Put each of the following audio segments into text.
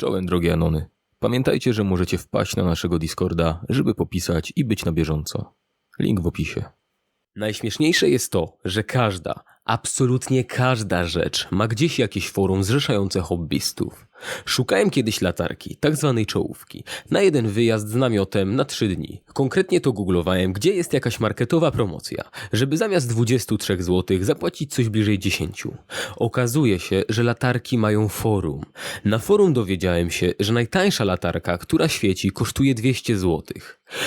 Czołem drogie Anony. Pamiętajcie, że możecie wpaść na naszego Discorda, żeby popisać i być na bieżąco. Link w opisie. Najśmieszniejsze jest to, że każda, absolutnie każda rzecz ma gdzieś jakieś forum zrzeszające hobbystów. Szukałem kiedyś latarki, tak zwanej czołówki, na jeden wyjazd z namiotem na trzy dni. Konkretnie to googlowałem, gdzie jest jakaś marketowa promocja, żeby zamiast 23 zł zapłacić coś bliżej 10. Okazuje się, że latarki mają forum. Na forum dowiedziałem się, że najtańsza latarka, która świeci, kosztuje 200 zł.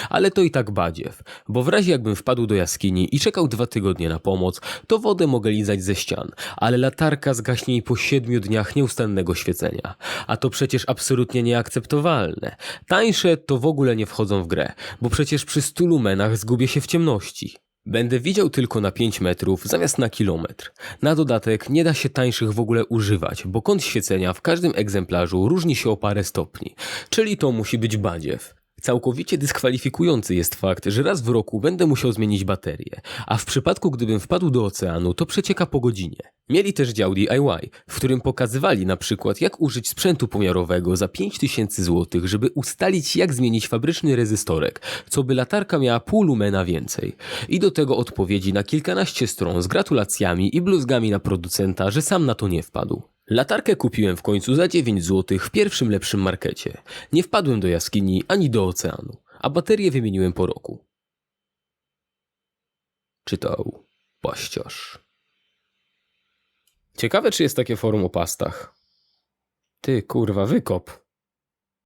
Ale to i tak badziew, bo w razie jakbym wpadł do jaskini i czekał dwa tygodnie na pomoc, to wodę mogę lizać ze ścian, ale latarka zgaśnie jej po siedmiu dniach nieustannego świecenia. A to przecież absolutnie nieakceptowalne. Tańsze to w ogóle nie wchodzą w grę, bo przecież przy 100 lumenach zgubię się w ciemności. Będę widział tylko na 5 metrów zamiast na kilometr. Na dodatek nie da się tańszych w ogóle używać, bo kąt świecenia w każdym egzemplarzu różni się o parę stopni, czyli to musi być badziew. Całkowicie dyskwalifikujący jest fakt, że raz w roku będę musiał zmienić baterię, a w przypadku gdybym wpadł do oceanu, to przecieka po godzinie. Mieli też dział DIY, w którym pokazywali na przykład jak użyć sprzętu pomiarowego za 5000 zł, żeby ustalić jak zmienić fabryczny rezystorek, co by latarka miała pół lumena więcej. I do tego odpowiedzi na kilkanaście stron z gratulacjami i bluzgami na producenta, że sam na to nie wpadł. Latarkę kupiłem w końcu za 9 zł w pierwszym lepszym markecie. Nie wpadłem do jaskini ani do oceanu, a baterię wymieniłem po roku. Czytał Paściarz. Ciekawe, czy jest takie forum o pastach. Ty, kurwa, wykop.